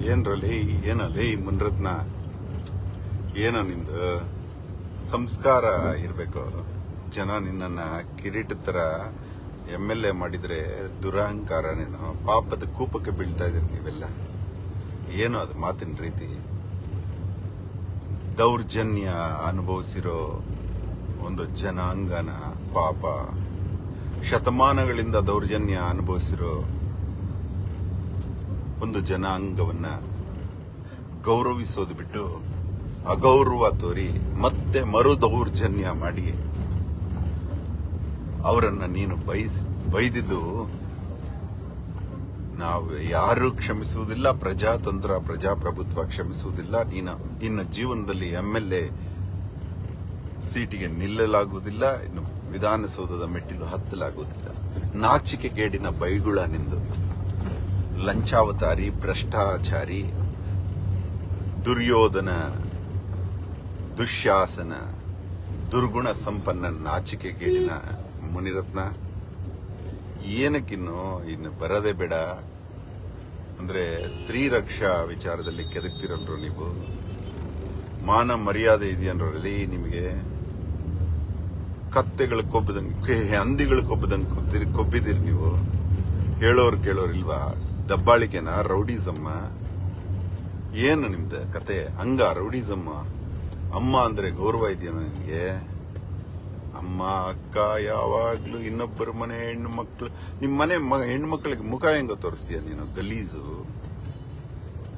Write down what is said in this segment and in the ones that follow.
ಏನ್ರಲ್ಲಿ ಏನಲ್ಲಿ ಮುನ್ರತ್ನ? ಏನೋ ನಿಂದು? ಸಂಸ್ಕಾರ ಇರಬೇಕು. ಜನ ನಿನ್ನನ್ನ ಕಿರೀಟ ತರ ಎಂ ಎಲ್ ಎ ಮಾಡಿದ್ರೆ ದುರಹಂಕಾರ ನೀನು. ಪಾಪದ ಕೂಪಕ್ಕೆ ಬೀಳ್ತಾ ಇದೀರಿ ನೀವೆಲ್ಲ. ಏನು ಅದು ಮಾತಿನ ರೀತಿ? ದೌರ್ಜನ್ಯ ಅನುಭವಿಸಿರೋ ಒಂದು ಜನಾಂಗನ ಪಾಪ. ಶತಮಾನಗಳಿಂದ ದೌರ್ಜನ್ಯ ಅನುಭವಿಸಿರೋ ಒಂದು ಜನಾಂಗವನ್ನ ಗೌರವಿಸೋದು ಬಿಟ್ಟು ಅಗೌರವ ತೋರಿ ಮತ್ತೆ ಮರು ದೌರ್ಜನ್ಯ ಮಾಡಿ ಅವರನ್ನ ನೀನು ಬಯಸ್, ಬೈದಿದ್ದು ನಾವು ಯಾರು ಕ್ಷಮಿಸುವುದಿಲ್ಲ, ಪ್ರಜಾತಂತ್ರ, ಪ್ರಜಾಪ್ರಭುತ್ವ ಕ್ಷಮಿಸುವುದಿಲ್ಲ, ನೀನು ಇನ್ನು ಜೀವನದಲ್ಲಿ ಎಂ ಎಲ್ ಎ ಸೀಟಿಗೆ ನಿಲ್ಲಲಾಗುವುದಿಲ್ಲ, ಇನ್ನು ವಿಧಾನಸೌಧದ ಮೆಟ್ಟಿಲು ಹತ್ತಲಾಗುವುದಿಲ್ಲ. ನಾಚಿಕೆಗೇಡಿನ ಬೈಗುಳ ನಿಂದು. ಲಂಚಾವತಾರಿ, ಭ್ರಷ್ಟಾಚಾರಿ, ದುರ್ಯೋಧನ, ದುಶ್ಯಾಸನ, ದುರ್ಗುಣ ಸಂಪನ್ನ ನಾಚಿಕೆಗೇಡಿನ ಮುನಿರತ್ನ, ಏನಕ್ಕಿನ್ನು ಇನ್ನು ಬರದೇ ಬೇಡ. ಅಂದರೆ ಸ್ತ್ರೀ ರಕ್ಷಾ ವಿಚಾರದಲ್ಲಿ ಕೆದಕ್ತಿರಲ್ರು ನೀವು? ಮಾನ ಮರ್ಯಾದೆ ಇದೆಯನ್ರಲ್ಲಿ ನಿಮಗೆ ಕತ್ತೆಗಳು ಕೊಬ್ಬದಂಗೆ ಹಂದಿಗಳು ಕೊಬ್ಬದಂಗೆ ಕೊಬ್ಬಿದಿರಿ ನೀವು. ಹೇಳೋರು ಕೇಳೋರು ಇಲ್ವಾ? ದಬ್ಬಾಳಿಕೆನ ರೌಡಿಸಮ್ಮ? ಏನು ನಿಮ್ದು ಕತೆ? ಹಂಗ ರೌಡಿಸಮ್ಮ? ಅಮ್ಮ ಅಂದ್ರೆ ಗೌರವ ಇದೆಯಾ ನನಗೆ ಅಮ್ಮ, ಅಕ್ಕ, ಯಾವಾಗ್ಲೂ ಇನ್ನೊಬ್ಬರ ಮನೆ ಹೆಣ್ಣು ಮಕ್ಳು, ನಿಮ್ ಮನೆ ಹೆಣ್ಣು ಮಕ್ಕಳಿಗೆ ಮುಖ ಹೆಂಗ ತೋರಿಸ್ತೀಯ ನೀನು, ಗಲೀಜು?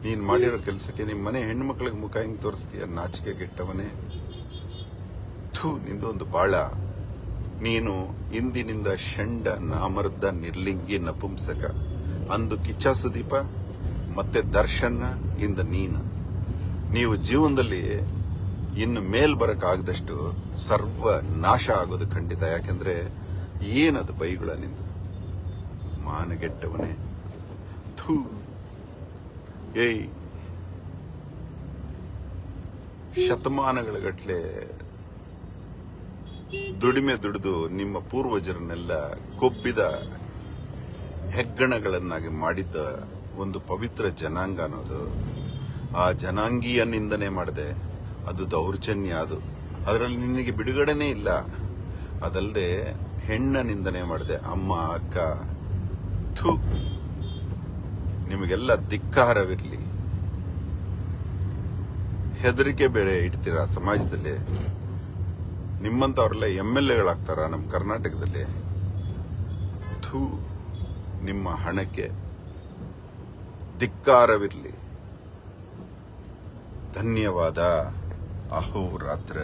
ನೀನ್ ಮಾಡಿರೋ ಕೆಲಸಕ್ಕೆ ನಿಮ್ ಮನೆ ಹೆಣ್ಣು ಮಕ್ಕಳಿಗೆ ಮುಖ ಹೆಂಗ್ ತೋರಿಸ್ತೀಯ? ನಾಚಿಕೆ ಗೆಟ್ಟವನೇ ಥೂ, ನಿಂದು ಒಂದು ಬಾಳ. ನೀನು ಇಂದಿನಿಂದ ಷಂಡ ನಾಮರ್ದ ನಿರ್ಲಿಂಗಿ ನಪುಂಸಕ. ಅಂದು ಕಿಚ್ಚ ಸುದೀಪ ಮತ್ತೆ ದರ್ಶನ ಇಂದ ನೀನು. ನೀವು ಜೀವನದಲ್ಲಿ ಇನ್ನು ಮೇಲ್ ಬರಕ್ಕಾಗದಷ್ಟು ಸರ್ವ ನಾಶ ಆಗೋದು ಖಂಡಿತ. ಯಾಕೆಂದ್ರೆ ಏನದು ಬೈಗುಳ ನಿಂದು? ಮಾನಗೆಟ್ಟವನೇ. ಥೂ. ಏಯ್. ಶತಮಾನಗಳ ಗಟ್ಲೆ ದುಡಿಮೆ ದುಡಿದು ನಿಮ್ಮ ಪೂರ್ವಜರನ್ನೆಲ್ಲ ಕೊಬ್ಬಿದ ಹೆಗ್ಗಣಗಳನ್ನಾಗಿ ಮಾಡಿದ್ದ ಒಂದು ಪವಿತ್ರ ಜನಾಂಗ ಅನ್ನೋದು, ಆ ಜನಾಂಗೀಯ ನಿಂದನೆ ಮಾಡಿದೆ. ಅದು ದೌರ್ಜನ್ಯ ಅದು. ಅದರಲ್ಲಿ ನಿನಗೆ ಬಿಡುಗಡೆನೇ ಇಲ್ಲ. ಅದಲ್ಲದೆ ಹೆಣ್ಣ ನಿಂದನೆ ಮಾಡಿದೆ. ಅಮ್ಮ, ಅಕ್ಕ, ಥು. ನಿಮಗೆಲ್ಲ ಧಿಕ್ಕಾರವಿರಲಿ. ಹೆದರಿಕೆ ಬೇರೆ ಇಡ್ತೀರ ಸಮಾಜದಲ್ಲಿ? ನಿಮ್ಮಂತವ್ರೆಲ್ಲ ಎಂ ಎಲ್ ಎಗಳಾಗ್ತಾರ ನಮ್ಮ ಕರ್ನಾಟಕದಲ್ಲಿ? ಥೂ. ನಿಮ್ಮ ಹಣಕ್ಕೆ ಧಿಕ್ಕಾರವಿರಲಿ. ಧನ್ಯವಾದ. ಅಹೋರಾತ್ರ.